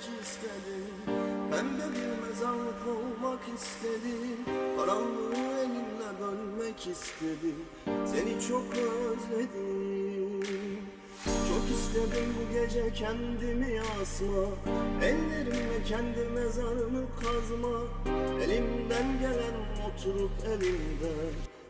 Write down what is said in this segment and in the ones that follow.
istedim Pembe bir mezarlık olmak istedim. Karanlığı elinle bölmek istedim. Seni çok özledim. Çok istedim bu gece kendimi asma. Ellerimle kendi mezarımı kazma. Elimden gelen oturup elimde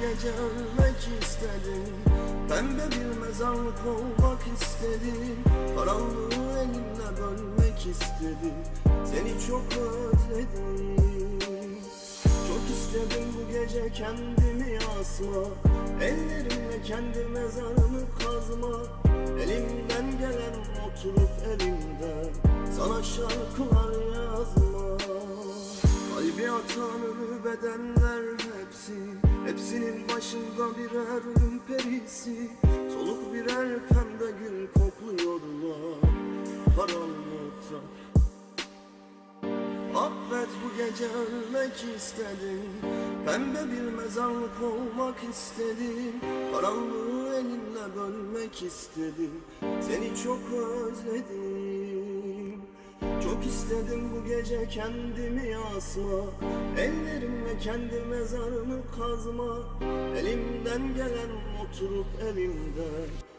gece ölmek istedim. Pembe bir mezarlık olmak istedim. Karanlığı elimle bölmek istedim. Seni çok özledim. Çok istedim bu gece kendimi asma. Ellerimle kendi mezarımı kazma. Elimden gelen oturup elimde. Sana şarkılar yazma. Kalbi atan bedenler hepsi Hepsinin başında birer ölüm perisi Soluk birer pembe gül kokluyorlar. Karanlıkta. Affet bu gece ölmek istedim. Pembe bir mezarlık olmak istedim. Karanlığı elinle bölmek istedim. Seni çok özledim Çok istedim bu gece kendimi asma. Ellerimle kendi mezarımı kazma. Elimden gelen oturup elimde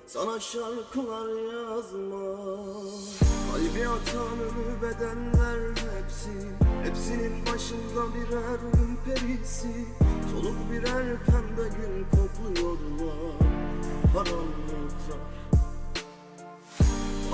Sana şarkılar yazma. Kalbi atan ölü bedenler hepsi Hepsinin başında birer ölüm perisi. Soluk birer pembe